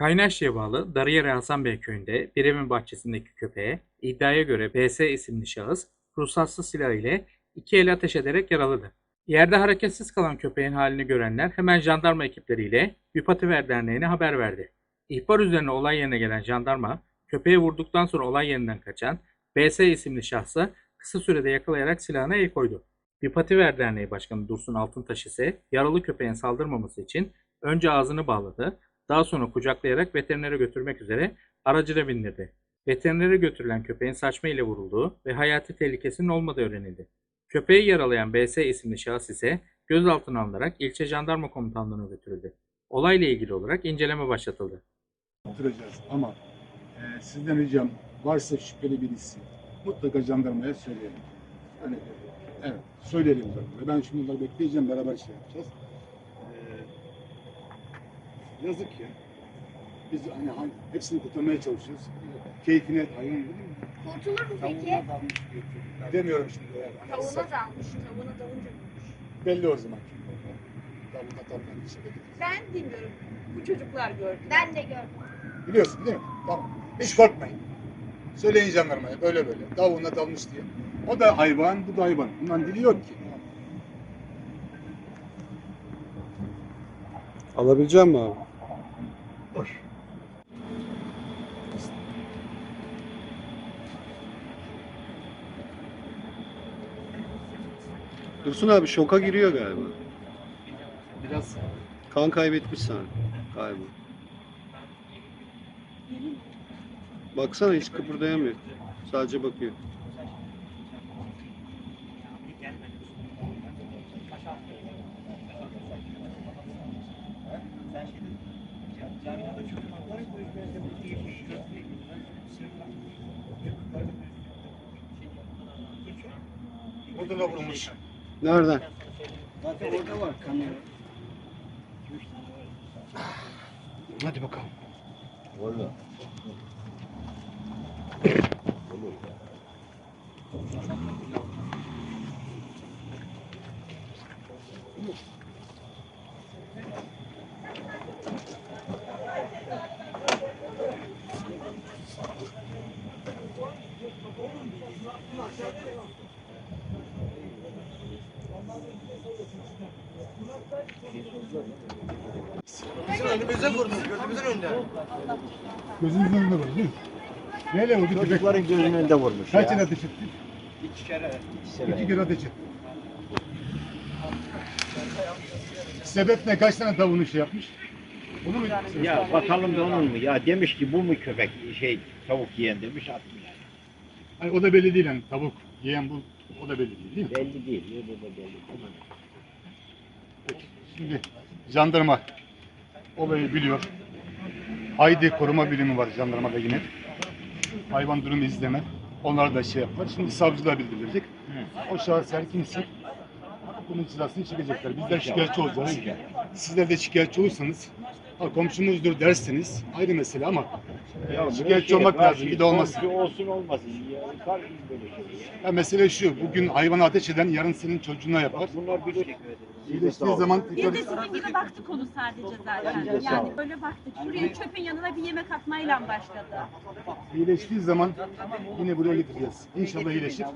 Kaynaşlı'ya bağlı Darıyere Hasan Bey köyünde bir evin bahçesindeki köpeğe iddiaya göre BS isimli şahıs ruhsatsız silah ile iki el ateş ederek yaraladı. Yerde hareketsiz kalan köpeğin halini görenler hemen jandarma ekipleriyle Büpativer Derneği'ne haber verdi. İhbar üzerine olay yerine gelen jandarma köpeği vurduktan sonra olay yerinden kaçan BS isimli şahsı kısa sürede yakalayarak silahına el koydu. Büpativer Derneği Başkanı Dursun Altıntaş ise yaralı köpeğin saldırmaması için önce ağzını bağladı, daha sonra kucaklayarak veterinere götürmek üzere aracına bindirdi. Veterinere götürülen köpeğin saçma ile vurulduğu ve hayati tehlikesinin olmadığı öğrenildi. Köpeği yaralayan BS isimli şahıs ise gözaltına alınarak ilçe jandarma komutanlığına götürüldü. Olayla ilgili olarak inceleme başlatıldı. oturacağız ama e, sizden ricam varsa şüpheli birisi mutlaka jandarmaya söyleyelim. Yani evet söyleyelim. Ben şimdi bunları bekleyeceğim beraber şey yapacağız. Yazık ya. Biz hani han- hepsini kurtarmaya çalışıyoruz. Keyfine hayvan değil mi? Kurtulur mu peki? Tavuğuna. Demiyorum şimdi. Yani. Tavuğuna sa- dalmış. Tavuğuna dalınca vurmuş. Belli o zaman. Tavuğuna şey belli. Ben bilmiyorum. Bu çocuklar gördü. Ben de gördüm. Biliyorsun değil mi? Tamam. Hiç korkmayın. Söyleyin jandarmaya böyle böyle. Tavuğuna dalmış diye. O da hayvan, bu da hayvan. Bundan dili yok ki. Alabilecek mi abi? Dursun abi şoka giriyor galiba. Biraz Kan kaybetmiş sen galiba. Baksana hiç kıpırdayamıyor. Sadece bakıyor. burada da vurmuş. Nereden? Zaten orada var kamera. Hadi bakalım. Bizim önümüze vurmuş, gözümüzün önünde. Gözünüzün önünde vurdu değil mi? Neyle vurdu? Çocukların gözünün önünde vurmuş Kaç ya. kere ateş etti? İki kere. İki İki kere. kere ateş etti. Sebep ne? Kaç tane tavuğunu şey yapmış? Bunu mu? Ya bakalım da onun mu? Ya demiş ki bu mu köpek şey tavuk yiyen demiş attım yani. Hani o da belli değil yani tavuk yiyen bu o da belli değil değil mi? Belli değil. O da belli. Tamam. Şimdi jandarma olayı biliyor. Haydi koruma birimi var jandarmada yine. Hayvan durumu izleme. Onlar da şey yapar. Şimdi savcılığa bildirilecek. O şahıs her kimse bunun cezasını çekecekler. Bizler şikayetçi olacağız. Sizler de şikayetçi olursanız ha, komşumuzdur derseniz ayrı mesele ama Ya bu şikayetçi şey, olmak lazım. Bir de olmasın. olsun olmasın. Ya, karşı böyle şey. ya. Ya mesele şu. Bugün hayvanı ateş eden yarın senin çocuğuna yapar. Bak bunlar biliyor. İyileştiği zaman tekrar de sizin gibi baktık onu sadece zaten. Yani böyle baktık. Şuraya çöpün yanına bir yemek atmayla başladı. iyileştiği zaman yine buraya getireceğiz. İnşallah iyileşir.